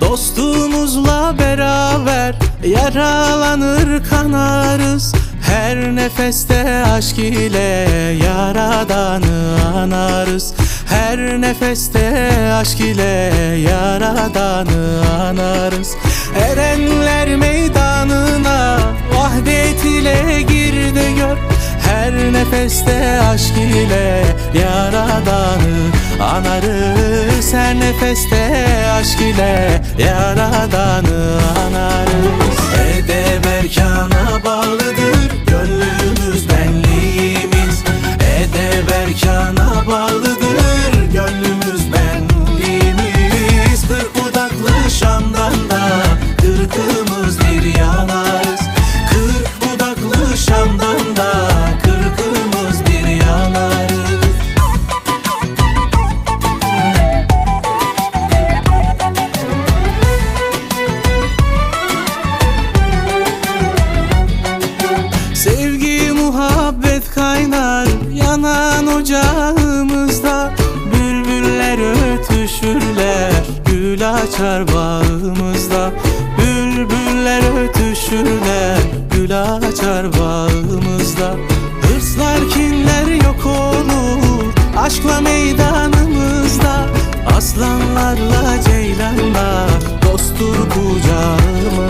Dostumuzla beraber yaralanır kanarız. Her nefeste aşk ile yaradanı anarız. Her nefeste aşk ile yaradanı anarız. Erenler meydanına vahdet ile gir de gör. Her nefeste aşk ile yaradanı anarız Her nefeste aşk ile yaradanı anarız. Edeberkana bağlıdır yanan ocağımızda Bülbüller ötüşürler gül açar bağımızda. Bülbüller ötüşürler gül açar bağımızda. Hırslar kinler yok olur aşkla meydanımızda. Aslanlarla ceylanlar dosttur kucağımızda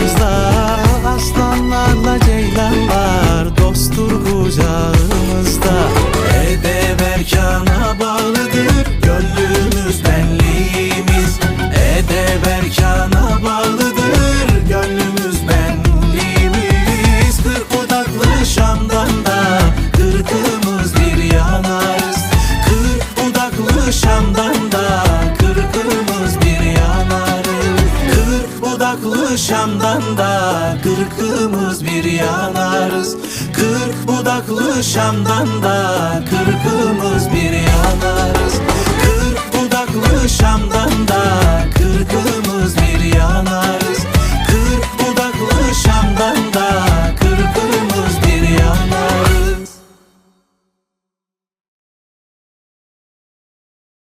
bağlıdır. Gönlümüz benliğimiz Edeberkana bağlıdır. Gönlümüz benliğimiz Kırk budaklı Şam'dan da kırkımız bir yanarız. Kırk budaklı Şam'dan da kırkımız bir yanarız. Kırk budaklı Şam'dan da kırkımız bir yanarız. Kırk budaklı Şam'dan da kırkımız bir